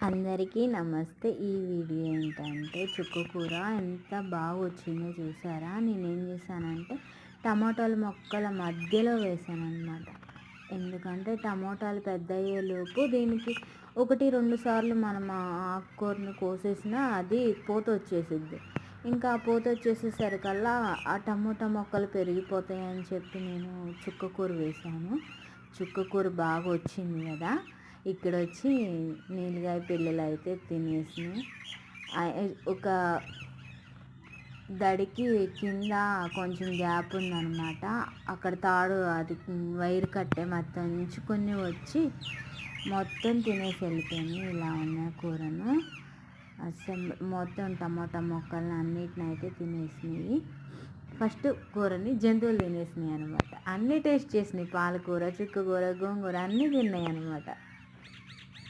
అందరికీ నమస్తే. ఈ వీడియో ఏంటంటే చుక్క కూర ఎంత బాగా వచ్చిందో చూసారా? నేనేం చేశానంటే టమాటాలు మొక్కల మధ్యలో వేసానన్నమాట. ఎందుకంటే టమాటాలు పెద్ద అయ్యేలోపు దీనికి ఒకటి రెండు సార్లు మనం ఆకుకూరను కోసేసినా అది పూత వచ్చేసిద్ది ఇంకా ఆ పూత వచ్చేసేసరికల్లా ఆ టమోటా మొక్కలు పెరిగిపోతాయని చెప్పి నేను చుక్కకూర వేశాను వేసాను. బాగా వచ్చింది కదా. ఇక్కడ వచ్చి నీలుగాయ పిల్లలు అయితే తినేసినాయి ఒక దడికి కింద కొంచెం గ్యాప్ ఉందన్నమాట. అక్కడ తాడు అది వైర్ కట్టే మొత్తం ఉంచుకొని వచ్చి మొత్తం తినేసి వెళ్ళిపోయింది ఇలా ఉన్న కూరను. అసలు మొత్తం టమాటా మొక్కలను అన్నిటిని అయితే తినేసినాయి. ఫస్ట్ కూరని జంతువులు తినేసినాయి అనమాట అన్నీ టేస్ట్ చేసినాయి. పాలకూర చుక్కకూర గోంగూర అన్నీ తిన్నాయి అనమాట